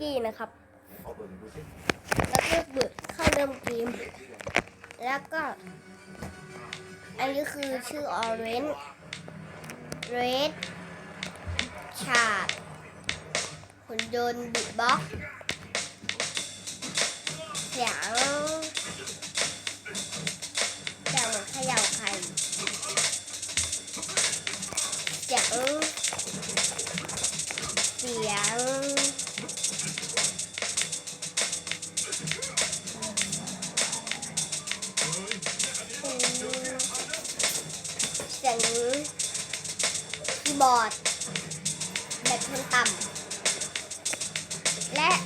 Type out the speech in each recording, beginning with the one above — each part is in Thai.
กี้นะครับ แล้วก็เบิดเข้าเริ่มเกม แล้วก็ อันนี้คือชื่อ Orange Red ฉาดหุ่นยนต์บิ๊กบ็อกเสียงเสียงเหมือนขย่าไข่เสียงเสียง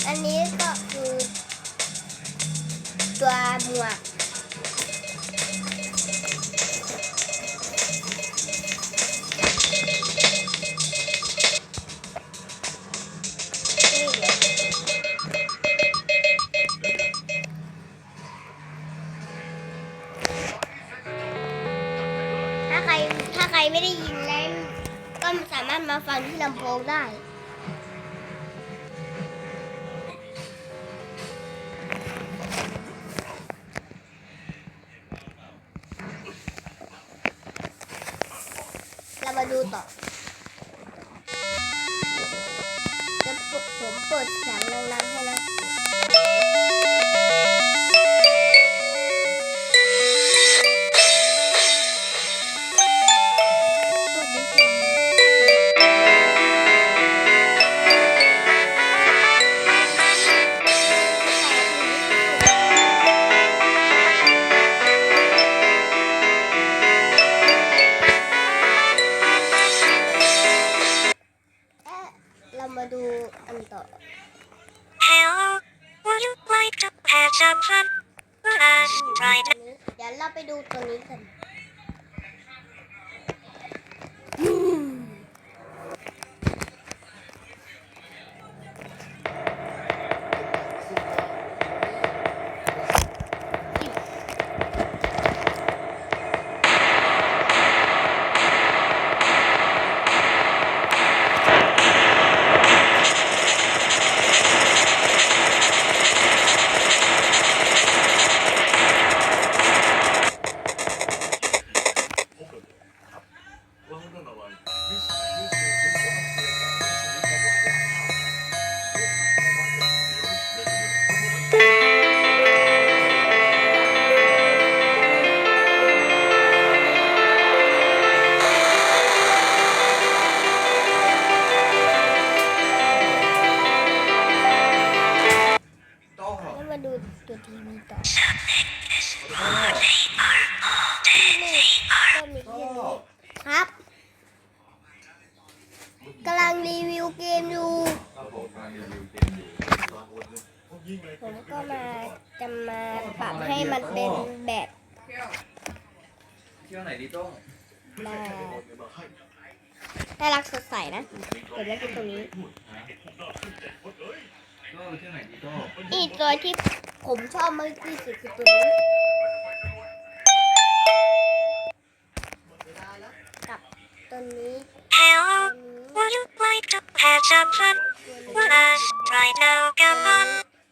อันนี้ มาดูต่อจะผมเปิดเสียงดังๆให้นะ มาปรับให้มันเป็นแบบเที่ยวไหนดีโต้งแบบน่ารักสดใสนะเดี๋ยวเล่นตรงนี้โต้ไปเที่ยวไหนดีโต้อีกตัวที่ผมชอบมากที่สุดคือตัวนี้กับตัวนี้ Hello, would you like to patch up fun? Let's try to come on.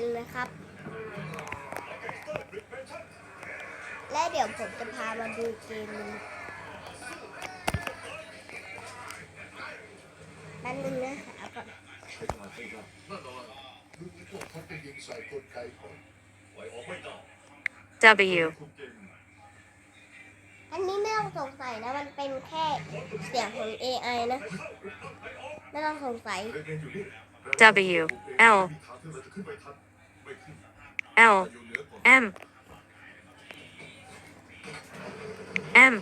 เลยนะครับ และเดี๋ยวผมจะพามาดูเกมนึงแป๊นนึงนะเอาก่อน W อันนี้ไม่ต้องสงสัยนะ มันเป็นแค่เสียงของ AI นะ ไม่ต้องสงสัย W L L M M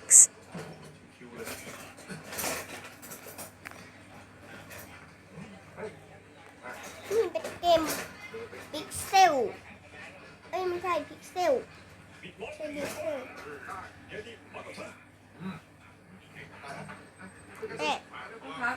X นี่เป็นเกมพิกเซลเอ้ยไม่ใช่พิกเซลเอ๊ะครับ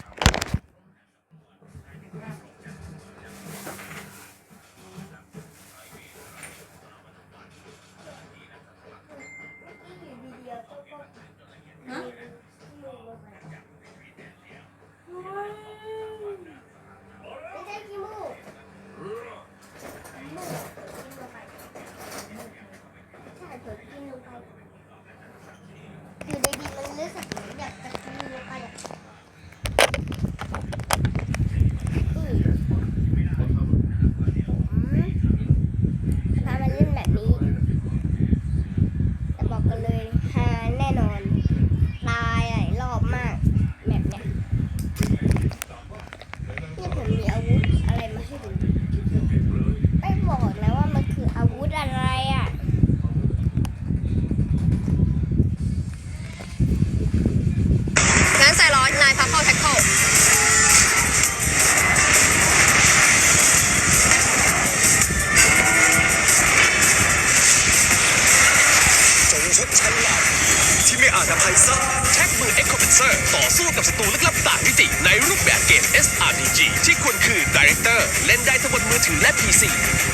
เซอร์ ต่อสู้กับศัตรูลึกลับต่างมิติ ในรูปแบบเกม SRPG ที่คุณคือดีเรคเตอร์เล่นได้ทั้งบนมือถือและ PC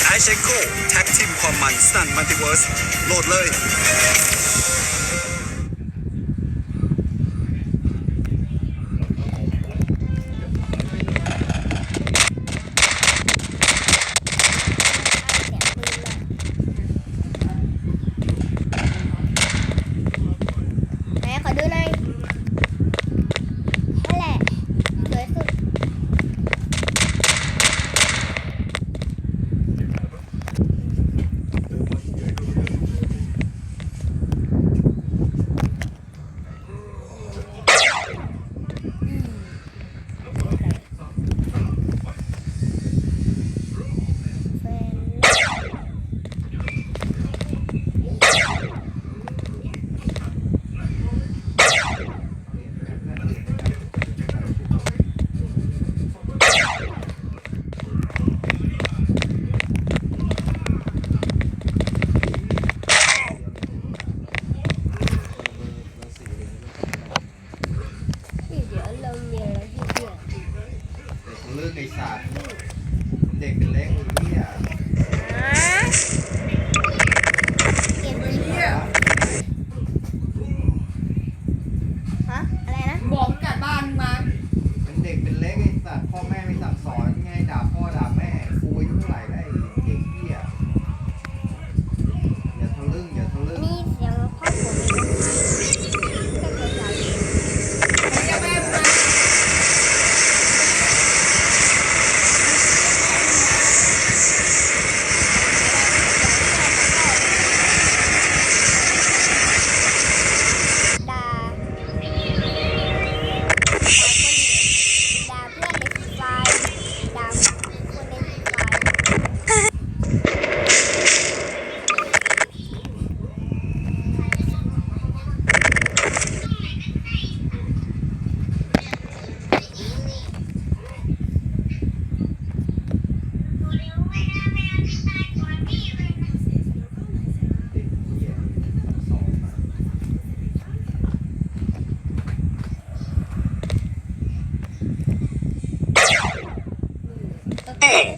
ไอเชนโกแท็กทีมความมันสั่นมัลติเวิร์สโหลดเลย Boom!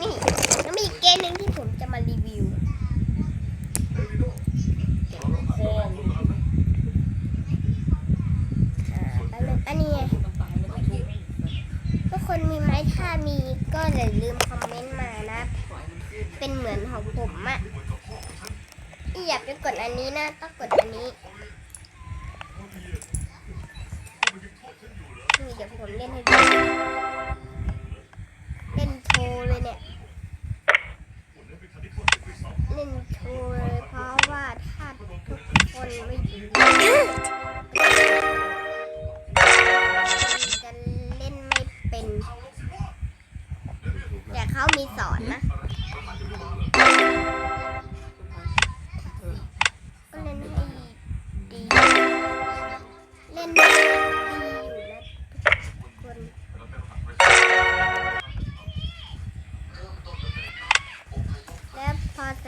นี่แล้วมีเกมหนึ่งที่ผมจะมารีวิวอันนี้ทุกคนมีไหมถ้ามีก็อย่าลืมคอมเมนต์มานะ เป็นเหมือนของผมอะอี่อยากจะกดอันนี้นะ ต้องกดอันนี้นี่เดี๋ยวผมเล่นให้ดู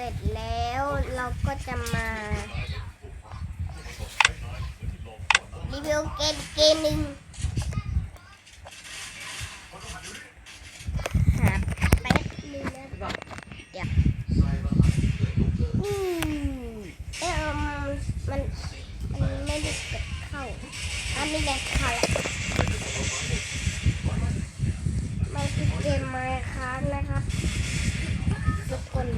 ร็จแล้วเราก็จะมารีวิวเกมเกมหนึ่งหาแป๊บนึงนะใช่ปะอืมเอ้ยเอมันมันไม่ได้กดเข้าอันนี้ไงเข้าแล้วมันคือเกมไมค์ครับนะครับทุกคน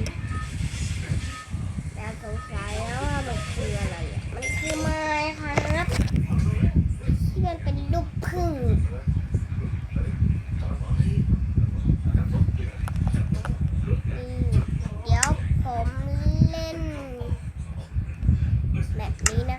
สงสัยแล้วว่ามันคืออะไรอะมันคือไม้ครับที่มันเป็นรูปพึ่งเดี๋ยวผมเล่นแบบนี้นะ